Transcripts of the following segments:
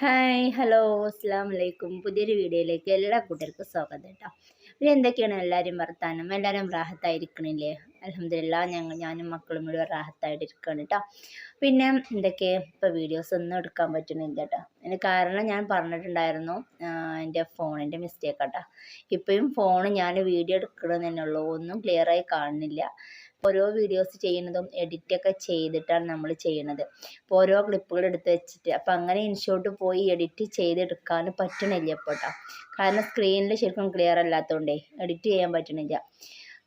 Hi hello അസ്സാം വലൈക്കും പുതിയൊരു വീഡിയോയിലേക്ക് എല്ലാ കൂട്ടർക്കും സ്വാഗതം കേട്ടോ. പിന്നെ എന്തൊക്കെയാണ് എല്ലാവരും വർത്താനം? എല്ലാവരും റാഹത്തായിരിക്കണില്ലേ? അലഹമില്ല ഞങ്ങൾ ഞാനും മക്കളും കൂടി റാഹത്തായിട്ടിരിക്കുകയാണ് കേട്ടോ. പിന്നെ എന്തൊക്കെ? ഇപ്പോൾ വീഡിയോസ് ഒന്നും എടുക്കാൻ പറ്റുന്നില്ല കേട്ടോ. അതിന് കാരണം ഞാൻ പറഞ്ഞിട്ടുണ്ടായിരുന്നു എന്റെ ഫോണിന്റെ മിസ്റ്റേക്ക് കേട്ടോ. ഇപ്പോഴും ഫോൺ ഞാൻ വീഡിയോ എടുക്കണമെന്ന് തന്നെ ഉള്ളൂ. ഒന്നും ക്ലിയറായി കാണുന്നില്ല. ഓരോ വീഡിയോസ് ചെയ്യുന്നതും എഡിറ്റൊക്കെ ചെയ്തിട്ടാണ് നമ്മൾ ചെയ്യുന്നത് അപ്പോൾ ഓരോ ക്ലിപ്പുകൾ എടുത്ത് വെച്ചിട്ട് അപ്പോൾ അങ്ങനെ ഇൻഷോട്ട് പോയി എഡിറ്റ് ചെയ്തെടുക്കാൻ പറ്റണില്ല ഇപ്പോൾ കാരണം സ്ക്രീനിൽ ശരിക്കും ക്ലിയർ അല്ലാത്തതുകൊണ്ടേ എഡിറ്റ് ചെയ്യാൻ പറ്റണില്ല.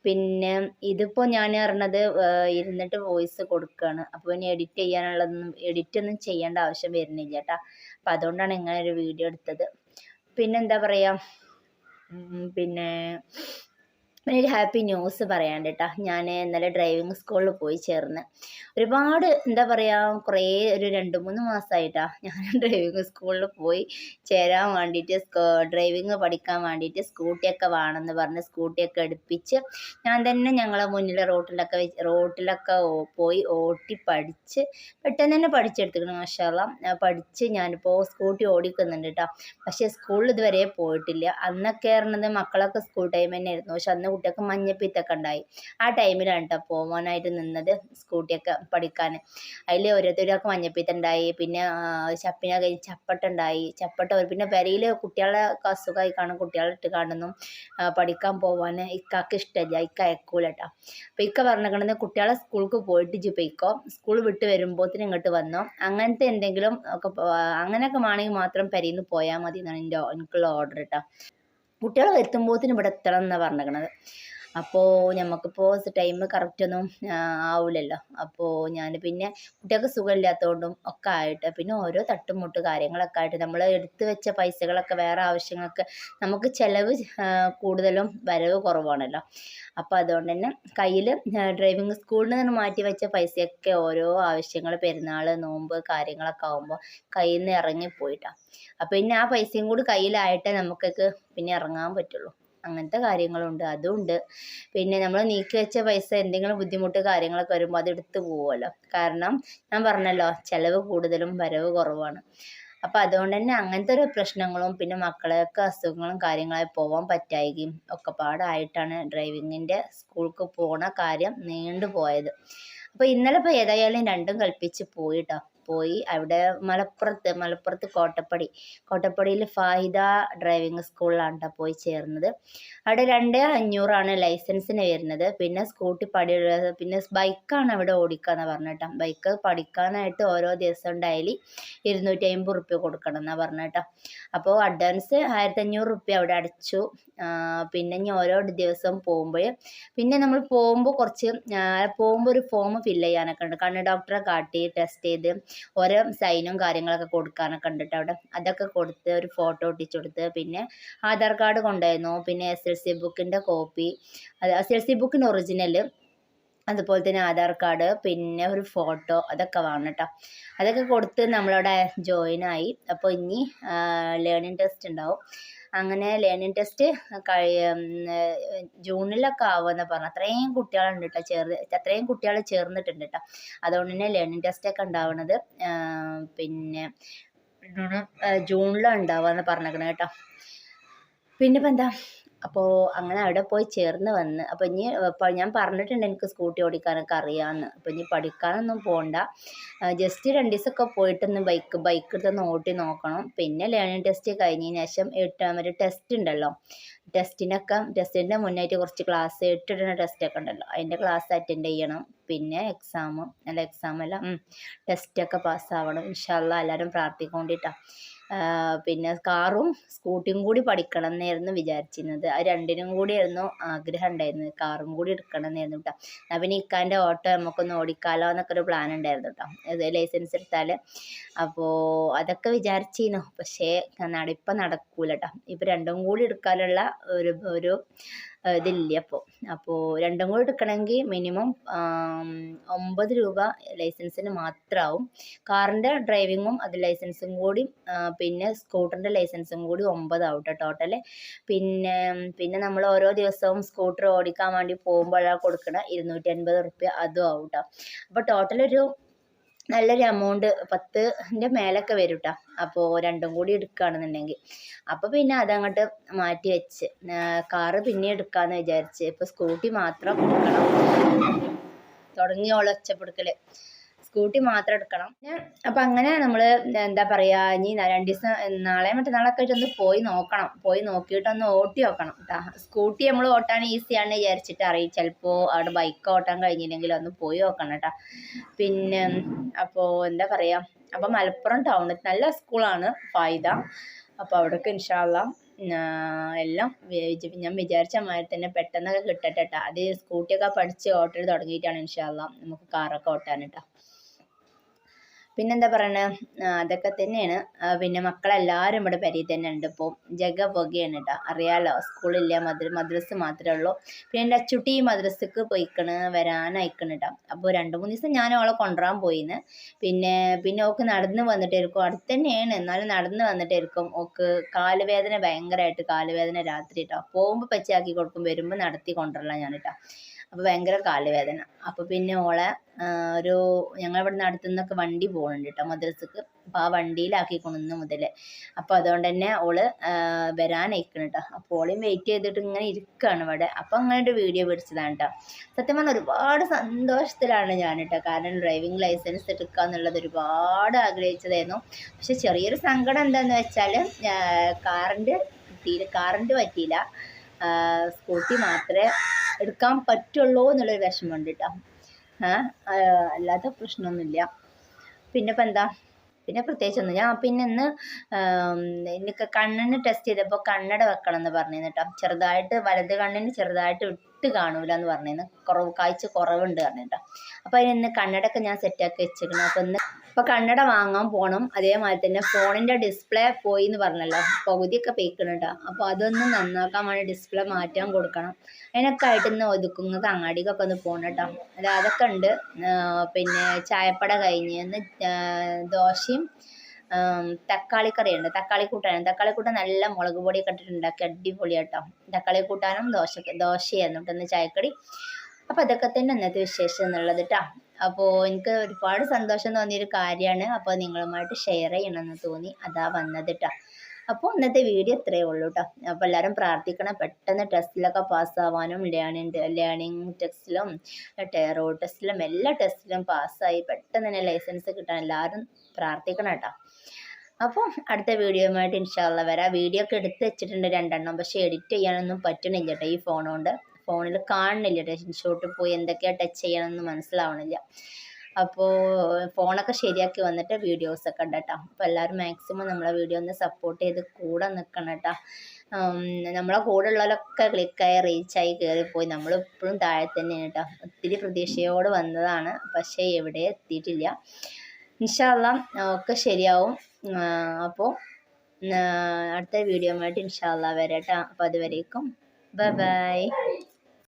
പിന്നെ ഇതിപ്പോൾ ഞാൻ അറിഞ്ഞത് ഇരുന്നിട്ട് വോയിസ് കൊടുക്കുകയാണ് അപ്പോൾ ഇനി എഡിറ്റ് ചെയ്യാനുള്ളതൊന്നും എഡിറ്റ് ഒന്നും ചെയ്യേണ്ട ആവശ്യം വരുന്നില്ല കേട്ടോ അപ്പോൾ അതുകൊണ്ടാണ് ഇങ്ങനെ ഒരു വീഡിയോ എടുത്തത്. പിന്നെന്താ പറയുക പിന്നെ ഒരു ഹാപ്പി ന്യൂസ് പറയാണ്ട് കേട്ടോ ഞാൻ ഇന്നലെ ഡ്രൈവിംഗ് സ്കൂളിൽ പോയി ചേർന്ന്. ഒരുപാട് എന്താ പറയുക കുറേ ഒരു രണ്ട് മൂന്ന് മാസമായിട്ടാണ് ഞാൻ ഡ്രൈവിംഗ് സ്കൂളിൽ പോയി ചേരാൻ വേണ്ടിയിട്ട് ഡ്രൈവിംഗ് പഠിക്കാൻ വേണ്ടിയിട്ട് സ്കൂട്ടിയൊക്കെ വേണമെന്ന് പറഞ്ഞ് സ്കൂട്ടിയൊക്കെ എടുപ്പിച്ച് ഞാൻ തന്നെ ഞങ്ങളെ മുന്നിൽ റോട്ടിലൊക്കെ റോട്ടിലൊക്കെ പോയി ഓട്ടി പഠിച്ച് പെട്ടെന്ന് തന്നെ പഠിച്ചെടുത്തിക്കണം മാഷാള്ള പഠിച്ച് ഞാനിപ്പോൾ സ്കൂട്ടി ഓടിക്കുന്നുണ്ട് കേട്ടോ പക്ഷേ സ്കൂളിൽ ഇതുവരെ പോയിട്ടില്ല. അന്നൊക്കെ പറഞ്ഞത് മക്കളൊക്കെ സ്കൂൾ ടൈം തന്നെ ആയിരുന്നു. പക്ഷെ അന്ന് കുട്ടികൾക്ക് മഞ്ഞപ്പിത്തൊക്കെ ഉണ്ടായി. ആ ടൈമിലാണ് കേട്ടോ പോകാനായിട്ട് നിന്നത് സ്കൂട്ടിയൊക്കെ പഠിക്കാൻ. അതിൽ ഓരോരുത്തർക്ക് മഞ്ഞപ്പിത്ത ഉണ്ടായി. പിന്നെ ചപ്പിന കഴിഞ്ഞ് ചപ്പട്ടുണ്ടായി ചപ്പട്ട പിന്നെ വരയിൽ കുട്ടികളെ അസുഖമായി കാണും. കുട്ടികളെ ഇട്ട് കാണുന്നു. പഠിക്കാൻ പോവാൻ ഇക്കാക്ക് ഇഷ്ടമില്ല. ഇക്ക അയക്കൂല കേട്ടോ അപ്പോൾ ഇക്ക പറഞ്ഞിരിക്കണത് കുട്ടികളെ സ്കൂൾക്ക് പോയിട്ട് ജി സ്കൂൾ വിട്ട് വരുമ്പോഴത്തേനും ഇങ്ങോട്ട് വന്നോ. അങ്ങനത്തെ എന്തെങ്കിലും ഒക്കെ അങ്ങനെയൊക്കെ വേണമെങ്കിൽ മാത്രം പെരയിൽ നിന്ന് പോയാൽ മതി എന്നാണ് എന്റെ എനിക്കുള്ള ഓർഡർ കേട്ടോ കുട്ടികൾ വരുത്തുമ്പോഴത്തേനും ഇവിടെ എത്തണം എന്നാണ് പറഞ്ഞിരിക്കണത്. അപ്പോൾ നമുക്കിപ്പോൾ ടൈം കറക്റ്റൊന്നും ആവില്ലല്ലോ അപ്പോൾ ഞാൻ പിന്നെ കുട്ടികൾക്ക് സുഖമില്ലാത്തതുകൊണ്ടും ഒക്കെ ആയിട്ട് പിന്നെ ഓരോ തട്ടുമുട്ട് കാര്യങ്ങളൊക്കെ ആയിട്ട് നമ്മൾ എടുത്തു വെച്ച പൈസകളൊക്കെ വേറെ ആവശ്യങ്ങൾക്ക് നമുക്ക് ചിലവ് കൂടുതലും വരവ് കുറവാണല്ലോ. അപ്പോൾ അതുകൊണ്ട് തന്നെ കയ്യിൽ ഡ്രൈവിംഗ് സ്കൂളിൽ നിന്ന് മാറ്റി വെച്ച പൈസയൊക്കെ ഓരോ ആവശ്യങ്ങൾ പെരുന്നാൾ നോമ്പ് കാര്യങ്ങളൊക്കെ ആകുമ്പോൾ കയ്യിൽ നിന്ന് ഇറങ്ങിപ്പോയിട്ടാണ് അപ്പോൾ പിന്നെ ആ പൈസയും കൂടി കയ്യിലായിട്ടേ നമുക്കൊക്കെ പിന്നെ ഇറങ്ങാൻ പറ്റുള്ളൂ. അങ്ങനത്തെ കാര്യങ്ങളുണ്ട് അതുണ്ട്. പിന്നെ നമ്മൾ നീക്കി വെച്ച പൈസ എന്തെങ്കിലും ബുദ്ധിമുട്ട് കാര്യങ്ങളൊക്കെ വരുമ്പോൾ അത് എടുത്ത് പോവുമല്ലോ കാരണം ഞാൻ പറഞ്ഞല്ലോ ചിലവ് കൂടുതലും വരവ് കുറവാണ്. അപ്പം അതുകൊണ്ട് തന്നെ അങ്ങനത്തെ ഒരു പ്രശ്നങ്ങളും പിന്നെ മക്കളെയൊക്കെ അസുഖങ്ങളും കാര്യങ്ങളായി പോകാൻ പറ്റായികയും ഒക്കെ പാടായിട്ടാണ് ഡ്രൈവിങ്ങിന്റെ സ്കൂൾക്ക് പോണ കാര്യം നീണ്ടു പോയത് അപ്പോൾ ഇന്നലെ ഇപ്പോൾ ഏതായാലും രണ്ടും കൽപ്പിച്ച് പോയിട്ടോ. പോയി. അവിടെ മലപ്പുറത്ത് മലപ്പുറത്ത് കോട്ടപ്പടി. കോട്ടപ്പടിയിൽ ഫാഹിദ ഡ്രൈവിംഗ് സ്കൂളിലാണ് കേട്ടോ പോയി ചേർന്നത്. അവിടെ രണ്ട് അഞ്ഞൂറാണ് ലൈസൻസിന് വരുന്നത്. പിന്നെ സ്കൂട്ടി പടി പിന്നെ ബൈക്കാണ് അവിടെ ഓടിക്കാന്ന് പറഞ്ഞിട്ടാ ബൈക്ക് പഠിക്കാനായിട്ട് ഓരോ ദിവസം ഡെയിലി ഇരുന്നൂറ്റി അമ്പത് റുപ്യ കൊടുക്കണം എന്നാണ് പറഞ്ഞിട്ടാ അപ്പോൾ അഡ്വാൻസ് ആയിരത്തഞ്ഞൂറ് റുപ്യ അവിടെ അടച്ചു. പിന്നെ ഇനി ഓരോ ദിവസവും പോകുമ്പോൾ പിന്നെ നമ്മൾ പോകുമ്പോൾ കുറച്ച് പോകുമ്പോൾ ഒരു ഫോം ഫില്ല് ചെയ്യാനൊക്കെ ഉണ്ട്. കണ്ണ് ഡോക്ടറെ കാട്ടി ടെസ്റ്റ് ചെയ്ത് ഓരോ സൈനും കാര്യങ്ങളൊക്കെ കൊടുക്കാനൊക്കെ ഉണ്ട് അവിടെ അതൊക്കെ കൊടുത്ത് ഒരു ഫോട്ടോ ഒട്ടിച്ചു കൊടുത്ത് പിന്നെ ആധാർ കാർഡ് കൊണ്ടായിരുന്നു പിന്നെ എസ് എൽ സി ബുക്കിന്റെ കോപ്പി എസ് എൽ സി ബുക്കിന്റെ ഒറിജിനൽ അതുപോലെ തന്നെ ആധാർ കാർഡ് പിന്നെ ഒരു ഫോട്ടോ അതൊക്കെ വേണം കേട്ടോ. അതൊക്കെ കൊടുത്ത് നമ്മളവിടെ ജോയിൻ ആയി. അപ്പോൾ ഇനി ലേണിംഗ് ടെസ്റ്റ് ഉണ്ടാവും. അങ്ങനെ ലേണിംഗ് ടെസ്റ്റ് കഴിയ ജൂണിലൊക്കെ ആവുമെന്ന് പറഞ്ഞു. അത്രയും കുട്ടികളുണ്ട് കേട്ടോ ചേർന്ന് അത്രയും കുട്ടികൾ ചേർന്നിട്ടുണ്ട് കേട്ടോ അതുകൊണ്ട് തന്നെ ലേണിംഗ് ടെസ്റ്റൊക്കെ ഉണ്ടാവുന്നത് പിന്നെ ജൂണിലാണ് ഉണ്ടാവുക എന്ന് പറഞ്ഞേക്കണേ കേട്ടോ. പിന്നെ ഇപ്പം എന്താ അപ്പോൾ അങ്ങനെ അവിടെ പോയി ചേർന്ന് വന്ന്. അപ്പോൾ ഇനി ഞാൻ പറഞ്ഞിട്ടുണ്ട് എനിക്ക് സ്കൂട്ടി ഓടിക്കാനൊക്കെ അറിയാമെന്ന് അപ്പോൾ ഇനി പഠിക്കാനൊന്നും പോകണ്ട ജസ്റ്റ് രണ്ട് ദിവസമൊക്കെ പോയിട്ടൊന്ന് ബൈക്ക് ബൈക്ക് എടുത്തൊന്ന് ഓട്ടി നോക്കണം. പിന്നെ ലേണിംഗ് ടെസ്റ്റ് കഴിഞ്ഞതിന് ശേഷം എട്ട് ടെസ്റ്റ് ഉണ്ടല്ലോ. ടെസ്റ്റിനൊക്കെ ടെസ്റ്റിന്റെ മുന്നായിട്ട് കുറച്ച് ക്ലാസ് എട്ടിടുന്ന ടെസ്റ്റൊക്കെ ഉണ്ടല്ലോ. അതിന്റെ ക്ലാസ് അറ്റൻഡ് ചെയ്യണം. പിന്നെ എക്സാമും അല്ല എക്സാമല്ല ടെസ്റ്റൊക്കെ പാസ്സാവണം ഇൻഷാല്ല എല്ലാവരും പ്രാർത്ഥിക്കൊണ്ടിട്ടാണ് പിന്നെ കാറും സ്കൂട്ടിയും കൂടി പഠിക്കണം എന്നായിരുന്നു വിചാരിച്ചിരുന്നത്. ആ രണ്ടിനും കൂടി ആയിരുന്നു ആഗ്രഹം ഉണ്ടായിരുന്നത്. കാറും കൂടി എടുക്കണം എന്നായിരുന്നു കേട്ടോ എന്നാൽ പിന്നെ ഇക്കാന്റെ ഓട്ടോ നമുക്കൊന്ന് ഓടിക്കാലോ എന്നൊക്കെ ഒരു പ്ലാൻ ഉണ്ടായിരുന്നു കേട്ടോ ലൈസൻസ് എടുത്താൽ അപ്പോൾ അതൊക്കെ വിചാരിച്ചിരുന്നു. പക്ഷേ ഇപ്പം നടക്കൂല കേട്ടോ ഇപ്പം രണ്ടും കൂടി എടുക്കാനുള്ള ഒരു ഒരു ഇതില്ല അപ്പോൾ അപ്പോൾ രണ്ടും കൂടി എടുക്കണമെങ്കിൽ മിനിമം ഒമ്പത് രൂപ ലൈസൻസിന് മാത്രമാവും കാറിന്റെ ഡ്രൈവിങ്ങും അത് ലൈസൻസും കൂടി പിന്നെ സ്കൂട്ടറിന്റെ ലൈസൻസും കൂടി ഒമ്പതാവും കേട്ടോ ടോട്ടൽ പിന്നെ പിന്നെ നമ്മൾ ഓരോ ദിവസവും സ്കൂട്ടർ ഓടിക്കാൻ വേണ്ടി പോകുമ്പോഴാണ് കൊടുക്കണ ഇരുന്നൂറ്റി അൻപത് റുപ്യ അതും ആവും കേട്ടോ അപ്പോൾ ടോട്ടൽ ഒരു നല്ലൊരു എമൗണ്ട് പത്തിന്റെ മേലൊക്കെ വരും കേട്ടോ അപ്പോൾ രണ്ടും കൂടി എടുക്കുകയാണെന്നുണ്ടെങ്കിൽ അപ്പോൾ പിന്നെ അതങ്ങോട്ട് മാറ്റി വെച്ച്. കാറ് പിന്നെ എടുക്കാമെന്ന് വിചാരിച്ച്. ഇപ്പോൾ സ്കൂട്ടി മാത്രം എടുക്കണം. തുടങ്ങിയോളൂ ഒച്ചപ്പെടുക്കൽ സ്കൂട്ടി മാത്രം എടുക്കണം. അപ്പം അങ്ങനെ നമ്മൾ എന്താ പറയാ ഇനി രണ്ട് ദിവസം നാളെ മറ്റന്നാളൊക്കെ ആയിട്ട് ഒന്ന് പോയി നോക്കണം. പോയി നോക്കിയിട്ടൊന്ന് ഓട്ടി നോക്കണം കേട്ടോ സ്കൂട്ടി നമ്മൾ ഓട്ടാൻ ഈസിയാണ് വിചാരിച്ചിട്ട് അറിയും. ചിലപ്പോൾ അവിടെ ബൈക്ക് ഓട്ടാൻ കഴിഞ്ഞില്ലെങ്കിൽ ഒന്ന് പോയി നോക്കണം കേട്ടോ പിന്നെ അപ്പോൾ എന്താ പറയാ അപ്പോൾ മലപ്പുറം ടൗണിൽ നല്ല സ്കൂളാണ് ഫായിദ അപ്പോൾ അവിടേക്ക് ഇൻഷാല്ല എല്ലാം ഞാൻ വിചാരിച്ച മാതിരി തന്നെ പെട്ടെന്നൊക്കെ കിട്ടട്ടെ കേട്ടോ അത് സ്കൂട്ടിയൊക്കെ പഠിച്ച് ഓട്ടൽ തുടങ്ങിയിട്ടാണ് ഇൻഷാല്ല നമുക്ക് കാറൊക്കെ ഓട്ടാൻ കേട്ടോ പിന്നെന്താ പറയണത് അതൊക്കെ തന്നെയാണ്. പിന്നെ മക്കളെല്ലാവരും ഇവിടെ പെരയിൽ തന്നെ ഉണ്ട് ഇപ്പോൾ ജഗ പുകയാണ് കേട്ടോ. അറിയാലോ സ്കൂളില്ല മദ്ര മദ്രസ് മാത്രമേ ഉള്ളൂ. പിന്നെ എന്റെ അച്ചുട്ടി മദ്രസക്ക് പോയിക്കണ് വരാനയക്കണ് കേട്ടോ. അപ്പോൾ രണ്ട് മൂന്ന് ദിവസം ഞാൻ അവളെ കൊണ്ടുവരാൻ പോയിന്ന് പിന്നെ പിന്നെ ഓക്ക് നടന്ന് വന്നിട്ടായിരിക്കും അടുത്ത് തന്നെയാണ്. എന്നാലും നടന്ന് വന്നിട്ടായിരിക്കും ഓക്ക് കാലുവേദന ഭയങ്കരമായിട്ട് കാലുവേദന രാത്രി കേട്ടോ. പോകുമ്പോൾ പച്ചയാക്കി കൊടുക്കും വരുമ്പോൾ നടത്തി കൊണ്ടുവരலாம் ഞാൻ കേട്ടോ. അപ്പോൾ ഭയങ്കര കാലുവേദന. അപ്പോൾ പിന്നെ ഓളെ ഒരു ഞങ്ങളിവിടെ നിന്ന് അടുത്തുനിന്നൊക്കെ വണ്ടി പോകുന്നുണ്ട് കേട്ടോ മദ്രസക്ക്. അപ്പോൾ ആ വണ്ടിയിലാക്കി കൊണ്ടുവന്ന് മുതൽ അപ്പോൾ അതുകൊണ്ട് തന്നെ ഓൾ വരാനയക്കണം കേട്ടോ അപ്പോൾ ഓളെയും വെയിറ്റ് ചെയ്തിട്ട് ഇങ്ങനെ ഇരിക്കുകയാണ് ഇവിടെ. അപ്പോൾ അങ്ങനെ ഒരു വീഡിയോ പിടിച്ചതാണ് കേട്ടോ സത്യം പറഞ്ഞാൽ ഒരുപാട് സന്തോഷത്തിലാണ് ഞാൻ കേട്ടോ കാരണം ഡ്രൈവിംഗ് ലൈസൻസ് എടുക്കുക എന്നുള്ളത് ഒരുപാട് ആഗ്രഹിച്ചതായിരുന്നു. പക്ഷെ ചെറിയൊരു സങ്കടം എന്താണെന്ന് വെച്ചാൽ കാറിന്റെ കിട്ടിയില്ല കാറിന്റെ പറ്റിയില്ല. സ്കൂട്ടി മാത്രമേ എടുക്കാൻ പറ്റുള്ളൂ എന്നുള്ളൊരു വിഷമമുണ്ട് കേട്ടോ അല്ലാത്ത പ്രശ്നമൊന്നുമില്ല. പിന്നെ ഇപ്പം എന്താ? പിന്നെ പ്രത്യേകിച്ചൊന്നും ഞാൻ പിന്നെ ഇന്ന് എനിക്ക് കണ്ണിന് ടെസ്റ്റ് ചെയ്തപ്പോൾ കണ്ണട വെക്കണം എന്ന് പറഞ്ഞിരുന്നു കേട്ടോ ചെറുതായിട്ട് വലത് കണ്ണിന് ചെറുതായിട്ട് വിട്ട് കാണൂല എന്ന് പറഞ്ഞിരുന്നു. കുറവ് കാഴ്ച കുറവുണ്ട് പറഞ്ഞു അപ്പൊ അപ്പോൾ അതിന് ഇന്ന് ഞാൻ സെറ്റാക്കി വെച്ചിരുന്നു അപ്പോൾ ഇന്ന് അപ്പോൾ കണ്ണട വാങ്ങാൻ പോകണം അതേമാതിരി തന്നെ ഫോണിന്റെ ഡിസ്പ്ലേ പോയി എന്ന് പറഞ്ഞല്ലോ. പകുതിയൊക്കെ പേക്കണുണ്ടോ അപ്പോൾ അതൊന്ന് നന്നാക്കാൻ വേണ്ടി ഡിസ്പ്ലേ മാറ്റാൻ കൊടുക്കണം. അതിനൊക്കെ ആയിട്ട് ഇന്ന് ഒതുക്കുന്നത് അങ്ങാടിക്കൊക്കെ ഒന്ന് പോകണം കേട്ടോ അത് അതൊക്കെ ഉണ്ട്. പിന്നെ ചായപ്പട കഴിഞ്ഞ് ദോശയും തക്കാളി കറിയുണ്ട്. തക്കാളി കൂട്ടാനും തക്കാളി കൂട്ടാൻ നല്ല മുളക് പൊടിയൊക്കെ ഇട്ടിട്ട് ഉണ്ടാക്കി അടിപൊളിയാട്ടോ തക്കാളി കൂട്ടാനും ദോശ ദോശയായിരുന്നു കേട്ടോ ചായക്കടി. അപ്പോൾ അതൊക്കെ തന്നെ ഇന്നത്തെ വിശേഷം എന്നുള്ളത് കേട്ടോ അപ്പോൾ എനിക്ക് ഒരുപാട് സന്തോഷം തോന്നിയൊരു കാര്യമാണ്. അപ്പോൾ നിങ്ങളുമായിട്ട് ഷെയർ ചെയ്യണമെന്ന് തോന്നി. അതാ വന്നത് കേട്ടോ അപ്പോൾ ഇന്നത്തെ വീഡിയോ ഇത്രയേ ഉള്ളൂ കേട്ടോ അപ്പോൾ എല്ലാവരും പ്രാർത്ഥിക്കണം. പെട്ടെന്ന് ടെസ്റ്റിലൊക്കെ പാസ്സാവാനും ലേണിംഗ് ലേണിംഗ് ടെസ്റ്റിലും ടെറോ ടെസ്റ്റിലും എല്ലാ ടെസ്റ്റിലും പാസ്സായി പെട്ടെന്ന് തന്നെ ലൈസൻസ് കിട്ടാൻ എല്ലാവരും പ്രാർത്ഥിക്കണം കേട്ടോ അപ്പോൾ അടുത്ത വീഡിയോയുമായിട്ട് ഇൻഷാല്ല വരാം. വീഡിയോ ഒക്കെ എടുത്ത് വെച്ചിട്ടുണ്ട് രണ്ടെണ്ണം. പക്ഷേ എഡിറ്റ് ചെയ്യാനൊന്നും പറ്റണില്ല കേട്ടോ ഈ ഫോൺ കൊണ്ട്. ഫോണിൽ കാണുന്നില്ല ഷോട്ട് പോയി എന്തൊക്കെയാണ് ടച്ച് ചെയ്യണമെന്ന് മനസ്സിലാവണില്ല. അപ്പോൾ ഫോണൊക്കെ ശരിയാക്കി വന്നിട്ട് വീഡിയോസൊക്കെ ഉണ്ട് കേട്ടോ. അപ്പോൾ എല്ലാവരും മാക്സിമം നമ്മളെ വീഡിയോ ഒന്ന് സപ്പോർട്ട് ചെയ്ത് കൂടെ നിൽക്കണം കേട്ടോ. നമ്മളെ കൂടെ ഉള്ളവരൊക്കെ ക്ലിക്കായി റീച്ചായി കയറിപ്പോയി നമ്മളിപ്പോഴും താഴെ തന്നെയാണ് കേട്ടോ. ഒത്തിരി പ്രതീക്ഷയോട് വന്നതാണ്. പക്ഷേ എവിടെ എത്തിയിട്ടില്ല. ഇൻഷാല്ല ഒക്കെ ശരിയാവും. അപ്പോൾ അടുത്ത വീഡിയോ ആയിട്ട് ഇൻഷാല്ല വരാം കേട്ടോ അപ്പോൾ അതുവരേക്കും. Bye bye.